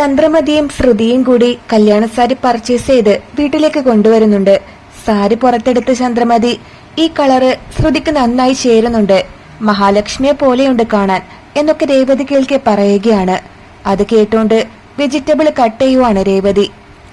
ചന്ദ്രമതിയും ശ്രുതിയും കൂടി കല്യാണ സാരി പർച്ചേസ് ചെയ്ത് വീട്ടിലേക്ക് കൊണ്ടുവരുന്നുണ്ട്. സാരി പുറത്തെടുത്ത ചന്ദ്രമതി ഈ കളറ് ശ്രുതിക്ക് നന്നായി ചേരുന്നുണ്ട്. മഹാലക്ഷ്മിയെ പോലെയുണ്ട് കാണാൻ എന്നൊക്കെ രേവതി കേൾക്കെ പറയുകയാണ്. അത് കേട്ടോണ്ട് വെജിറ്റബിൾ കട്ട് ചെയ്യുവാണ് രേവതി.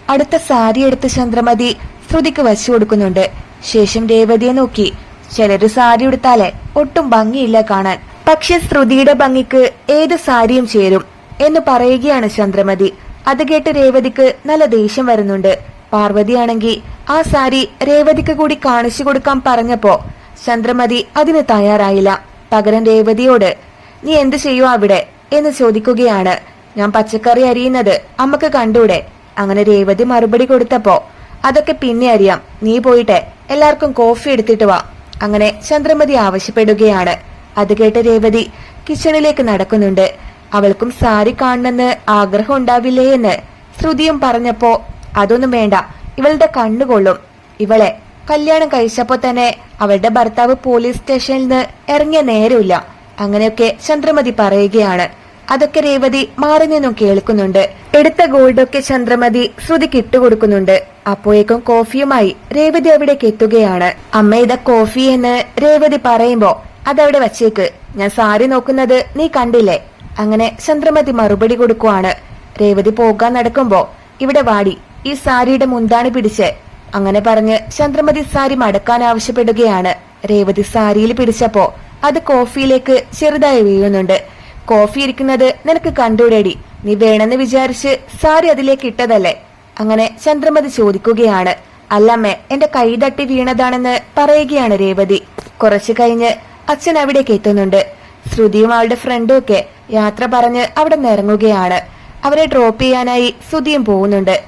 അടുത്ത സാരി എടുത്ത് ചന്ദ്രമതി ശ്രുതിക്ക് വച്ചു കൊടുക്കുന്നുണ്ട്. ശേഷം രേവതിയെ നോക്കി. ചിലര് സാരി ഉടുത്താലേ ഒട്ടും ഭംഗിയില്ല കാണാൻ. പക്ഷെ ശ്രുതിയുടെ ഭംഗിക്ക് ഏത് സാരിയും ചേരും. എന്ന് പറയുകയാണ് ചന്ദ്രമതി. അത് കേട്ട് രേവതിക്ക് നല്ല ദേഷ്യം വരുന്നുണ്ട്. പാർവതിയാണെങ്കിൽ ആ സാരി രേവതിക്ക് കൂടി കാണിച്ചു കൊടുക്കാൻ പറഞ്ഞപ്പോ ചന്ദ്രമതി അതിന് തയ്യാറായില്ല. പകരം രേവതിയോട് നീ എന്ത് ചെയ്യുവാ അവിടെ? എന്ന് ചോദിക്കുകയാണ്. ഞാൻ പച്ചക്കറി അരിയുന്നത് അമ്മയ്ക്ക് കണ്ടൂടെ? അങ്ങനെ രേവതി മറുപടി കൊടുത്തപ്പോ അതൊക്കെ പിന്നെ അറിയാം നീ പോയിട്ട്. എല്ലാവർക്കും കോഫി എടുത്തിട്ട് വാ. അങ്ങനെ ചന്ദ്രമതി ആവശ്യപ്പെടുകയാണ്. അത് കേട്ട് രേവതി കിച്ചണിലേക്ക് നടക്കുന്നുണ്ട്. അവൾക്കും സാരി കാണണമെന്ന് ആഗ്രഹം ഉണ്ടാവില്ലേ എന്ന് ശ്രുതിയും പറഞ്ഞപ്പോ അതൊന്നും വേണ്ട. ഇവളുടെ കണ്ണുകൊള്ളും ഇവളെ കല്യാണം കഴിച്ചപ്പോ തന്നെ അവളുടെ ഭർത്താവ് പോലീസ് സ്റ്റേഷനിൽ നിന്ന് ഇറങ്ങിയ നേരമില്ല. അങ്ങനെയൊക്കെ ചന്ദ്രമതി പറയുകയാണ്. അതൊക്കെ രേവതി മാറി നിന്നും കേൾക്കുന്നുണ്ട്. എടുത്ത ഗോൾഡൊക്കെ ചന്ദ്രമതി ശ്രുതിക്ക് ഇട്ടുകൊടുക്കുന്നുണ്ട് അപ്പോഴേക്കും കോഫിയുമായി രേവതി അവിടേക്ക് എത്തുകയാണ്. അമ്മ ഇത കോഫി എന്ന് രേവതി പറയുമ്പോ അതവിടെ വച്ചേക്ക്. ഞാൻ സാരി നോക്കുന്നത് നീ കണ്ടില്ലേ? അങ്ങനെ ചന്ദ്രമതി മറുപടി കൊടുക്കുവാണ്. രേവതി പോകാൻ നടക്കുമ്പോ ഇവിടെ വാടി ഈ സാരിയുടെ മുന്താണി പിടിച്ച്. അങ്ങനെ പറഞ്ഞ് ചന്ദ്രമതി സാരി മടക്കാൻ ആവശ്യപ്പെടുകയാണ്. രേവതി സാരിയിൽ പിടിച്ചപ്പോ അത് കോഫിയിലേക്ക് ചെറുതായി വീഴുന്നുണ്ട്. കോഫി ഇരിക്കുന്നത് നിനക്ക് കണ്ടൂടേടി. നീ വേണമെന്ന് വിചാരിച്ച് സാരി അതിലേക്ക് ഇട്ടതല്ലേ? അങ്ങനെ ചന്ദ്രമതി ചോദിക്കുകയാണ്. അല്ലമ്മേ എന്റെ കൈ തട്ടി വീണതാണെന്ന് പറയുകയാണ് രേവതി. കുറച്ചു കഴിഞ്ഞ് അച്ഛൻ അവിടേക്ക് എത്തുന്നുണ്ട്. ശ്രുതിയും അവളുടെ ഫ്രണ്ടും ഒക്കെ യാത്ര പറഞ്ഞ് അവിടെ നിറങ്ങുകയാണ് അവരെ ഡ്രോപ്പ് ചെയ്യാനായി ശ്രുതിയും പോകുന്നുണ്ട്.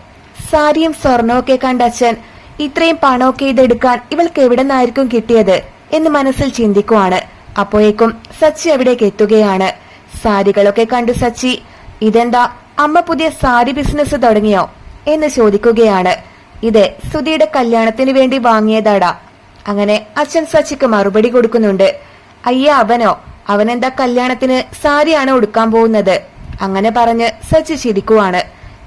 സാരിയും സ്വർണവും കണ്ട അച്ഛൻ ഇത്രയും പണമൊക്കെ ഇതെടുക്കാൻ ഇവൾക്ക് എവിടെ നിന്നായിരിക്കും കിട്ടിയത്? എന്ന് മനസ്സിൽ ചിന്തിക്കുവാണ്. അപ്പോഴേക്കും സച്ചി അവിടേക്ക് എത്തുകയാണ്. സാരികളൊക്കെ കണ്ടു സച്ചി ഇതെന്താ അമ്മ പുതിയ സാരി ബിസിനസ് തുടങ്ങിയോ? എന്ന് ചോദിക്കുകയാണ്. ഇത് സുധിയുടെ കല്യാണത്തിന് വേണ്ടി വാങ്ങിയതാടാ. അങ്ങനെ അച്ഛൻ സച്ചിക്ക് മറുപടി കൊടുക്കുന്നുണ്ട്. അയ്യ അവനോ? അവനെന്താ കല്യാണത്തിന് സാരിയാണ് ഉടുക്കാൻ പോകുന്നത്? അങ്ങനെ പറഞ്ഞ് സച്ചി ചിരിക്കുവാണ്.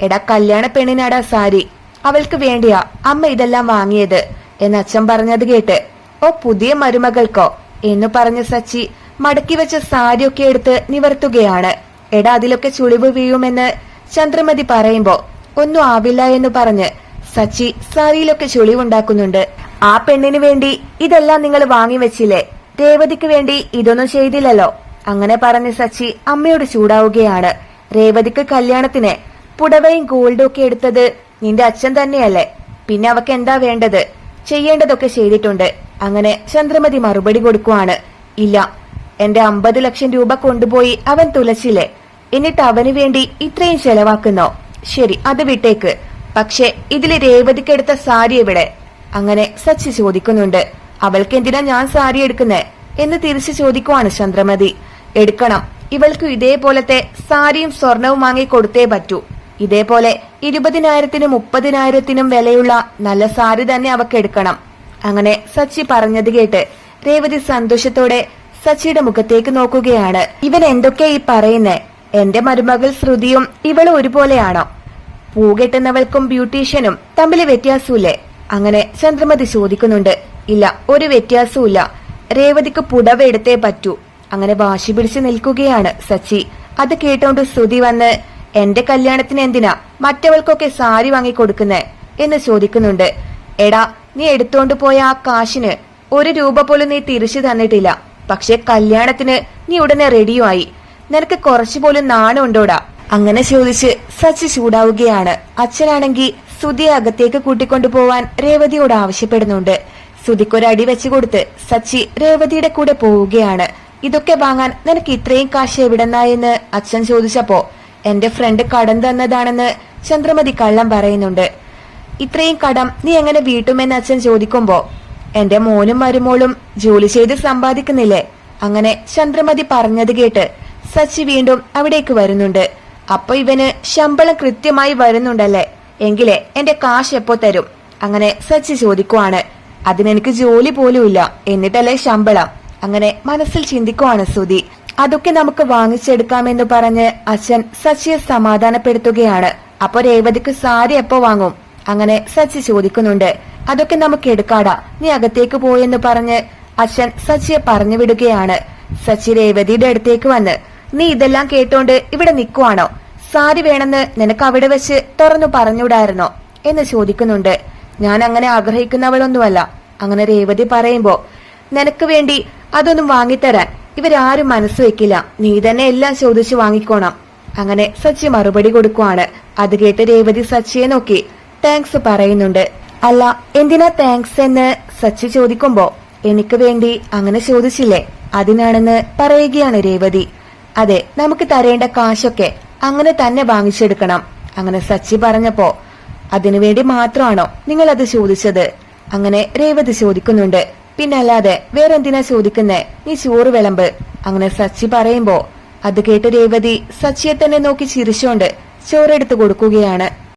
എടാ കല്യാണ പെണ്ണിനാടാ സാരി. അവൾക്ക് വേണ്ടിയാ അമ്മ ഇതെല്ലാം വാങ്ങിയത് എന്ന് അച്ഛൻ പറഞ്ഞത് കേട്ട്. ഓ പുതിയ മരുമകൾക്കോ? എന്ന് പറഞ്ഞ സച്ചി മടക്കി വെച്ച സാരിയൊക്കെ എടുത്ത് നിവർത്തുകയാണ്. എടാ അതിലൊക്കെ ചുളിവ് വീഴുമെന്ന് ചന്ദ്രമതി പറയുമ്പോ ഒന്നും ആവില്ല എന്ന് പറഞ്ഞ് സച്ചി സാരിയിലൊക്കെ ചുളിവുണ്ടാക്കുന്നുണ്ട്. ആ പെണ്ണിന് വേണ്ടി ഇതെല്ലാം നിങ്ങൾ വാങ്ങി വെച്ചില്ലേ? രേവതിക്ക് വേണ്ടി ഇതൊന്നും ചെയ്തില്ലല്ലോ. അങ്ങനെ പറഞ്ഞ് സച്ചി അമ്മയോട് ചൂടാവുകയാണ്. രേവതിക്ക് കല്യാണത്തിന് പുടവയും ഗോൾഡും ഒക്കെ എടുത്തത് നിന്റെ അച്ഛൻ തന്നെയല്ലേ. പിന്നെ അവക്ക് എന്താ വേണ്ടത്? ചെയ്യേണ്ടതൊക്കെ ചെയ്തിട്ടുണ്ട്. അങ്ങനെ ചന്ദ്രമതി മറുപടി കൊടുക്കുവാണ്. ഇല്ല എന്റെ അമ്പത് ലക്ഷം രൂപ കൊണ്ടുപോയി അവൻ തുലച്ചില്ലേ. എന്നിട്ട് അവന് വേണ്ടി ഇത്രയും ചെലവാക്കുന്നോ? ശരി അത് വിട്ടേക്ക്. പക്ഷെ ഇതിൽ രേവതിക്കെടുത്ത സാരി എവിടെ? അങ്ങനെ സച്ചി ചോദിക്കുന്നുണ്ട്. അവൾക്ക് എന്തിനാ ഞാൻ സാരി എടുക്കുന്നേ എന്ന് തിരിച്ചു ചോദിക്കുവാണ് ചന്ദ്രമതി. എടുക്കണം. ഇവൾക്ക് ഇതേപോലത്തെ സാരിയും സ്വർണവും വാങ്ങി കൊടുത്തേ പറ്റൂ. ഇതേപോലെ ഇരുപതിനായിരത്തിനും മുപ്പതിനായിരത്തിനും വിലയുള്ള നല്ല സാരി തന്നെ അവക്ക് എടുക്കണം. അങ്ങനെ സച്ചി പറഞ്ഞത് കേട്ട് രേവതി സന്തോഷത്തോടെ സച്ചിയുടെ മുഖത്തേക്ക് നോക്കുകയാണ്. ഇവൻ എന്തൊക്കെ ഈ പറയുന്നേ? എന്റെ മരുമകൾ ശ്രുതിയും ഇവൾ ഒരുപോലെയാണോ? പൂകെട്ടുന്നവൾക്കും ബ്യൂട്ടീഷ്യനും തമ്മിൽ വ്യത്യാസമില്ലേ? അങ്ങനെ ചന്ദ്രമതി ചോദിക്കുന്നുണ്ട്. ഇല്ല ഒരു വ്യത്യാസവുമില്ല. രേവതിക്ക് പുടവ എടുത്തേ പറ്റൂ. അങ്ങനെ വാശി പിടിച്ച് നിൽക്കുകയാണ് സച്ചി. അത് കേട്ടോണ്ട് ശ്രുതി വന്ന് എന്റെ കല്യാണത്തിന് എന്തിനാ? മറ്റവൾക്കൊക്കെ സാരി വാങ്ങി കൊടുക്കുന്നേ എന്ന് ചോദിക്കുന്നുണ്ട്. എടാ നീ എടുത്തോണ്ട് പോയ ആ കാശിന് ഒരു രൂപ പോലും നീ തിരിച്ചു തന്നിട്ടില്ല. പക്ഷെ കല്യാണത്തിന് നീ ഉടനെ റെഡിയുമായി. നിനക്ക് കുറച്ചു പോലും നാണുണ്ടോടാ? അങ്ങനെ ചോദിച്ച് സച്ചി ചൂടാവുകയാണ്. അച്ഛനാണെങ്കിൽ സുധിയെ അകത്തേക്ക് കൂട്ടിക്കൊണ്ടുപോവാൻ രേവതിയോട് ആവശ്യപ്പെടുന്നുണ്ട്. സുധിക്കൊരടി വെച്ചു കൊടുത്ത് സച്ചി രേവതിയുടെ കൂടെ പോവുകയാണ്. ഇതൊക്കെ വാങ്ങാൻ നിനക്ക് ഇത്രയും കാശ് എവിടെന്നായെന്ന് അച്ഛൻ ചോദിച്ചപ്പോ എന്റെ ഫ്രണ്ട് കടം തന്നതാണെന്ന് ചന്ദ്രമതി കള്ളം പറയുന്നുണ്ട്. ഇത്രയും കടം നീ എങ്ങനെ വീട്ടുമെന്ന് അച്ഛൻ ചോദിക്കുമ്പോ എന്റെ മോനും മരുമോളും ജോലി ചെയ്ത് സമ്പാദിക്കുന്നില്ലേ? അങ്ങനെ ചന്ദ്രമതി പറഞ്ഞത് കേട്ട് സച്ചി വീണ്ടും അവിടേക്ക് വരുന്നുണ്ട്. അപ്പൊ ഇവന് ശമ്പളം കൃത്യമായി വരുന്നുണ്ടല്ലേ? എങ്കിലേ എന്റെ കാശ് എപ്പോ തരും? അങ്ങനെ സച്ചി ചോദിക്കുവാണ്. അതിനെനിക്ക് ജോലി പോലുമില്ല എന്നിട്ടല്ലേ ശമ്പളം? അങ്ങനെ മനസ്സിൽ ചിന്തിക്കുവാണ് സുധി അതൊക്കെ നമുക്ക് വാങ്ങിച്ചെടുക്കാമെന്ന് പറഞ്ഞ് അച്ഛൻ സച്ചിയെ സമാധാനപ്പെടുത്തുകയാണ്. അപ്പൊ രേവതിക്ക് സാരി എപ്പോ വാങ്ങും? അങ്ങനെ സച്ചി ചോദിക്കുന്നുണ്ട്. അതൊക്കെ നമുക്ക് എടുക്കാടാ. നീ അകത്തേക്ക് പോയെന്ന് പറഞ്ഞ് അച്ഛൻ സച്ചിയെ പറഞ്ഞു വിടുകയാണ്. സച്ചി രേവതിയുടെ അടുത്തേക്ക് വന്ന് നീ ഇതെല്ലാം കേട്ടോണ്ട് ഇവിടെ നിൽക്കുവാണോ സാരി വേണമെന്ന് നിനക്ക് അവിടെ വെച്ച് തുറന്നു പറഞ്ഞുവിടായിരുന്നോ? എന്ന് ചോദിക്കുന്നുണ്ട്. ഞാൻ അങ്ങനെ ആഗ്രഹിക്കുന്നവളൊന്നുമല്ല. അങ്ങനെ രേവതി പറയുമ്പോ നിനക്ക് വേണ്ടി അതൊന്നും വാങ്ങിത്തരാൻ ഇവരാരും മനസ്സ് വെക്കില്ല. നീ തന്നെ എല്ലാം ചോദിച്ചു വാങ്ങിക്കോണം. അങ്ങനെ സച്ചി മറുപടി കൊടുക്കുവാണ്. അത് കേട്ട് രേവതി സച്ചിയെ നോക്കി. താങ്ക്സ് പറയുന്നുണ്ട്. അല്ല എന്തിനാ താങ്ക്സ് എന്ന്? സച്ചി ചോദിക്കുമ്പോ എനിക്ക് വേണ്ടി അങ്ങനെ ചോദിച്ചില്ലേ? അതിനാണെന്ന് പറയുകയാണ് രേവതി. അതെ നമുക്ക് തരേണ്ട കാശൊക്കെ അങ്ങനെ തന്നെ വാങ്ങിച്ചെടുക്കണം. അങ്ങനെ സച്ചി പറഞ്ഞപ്പോ അതിനുവേണ്ടി മാത്രമാണോ നിങ്ങൾ അത് ചോദിച്ചത്? അങ്ങനെ രേവതി ചോദിക്കുന്നുണ്ട്. പിന്നല്ലാതെ വേറെന്തിനാ ചോദിക്കുന്നേ? നീ ചോറ് വിളമ്പ്. അങ്ങനെ സച്ചി പറയുമ്പോ അത് കേട്ട് രേവതി സച്ചിയെ തന്നെ നോക്കി ചിരിച്ചോണ്ട് ചോറെടുത്ത് കൊടുക്കുകയാണ്.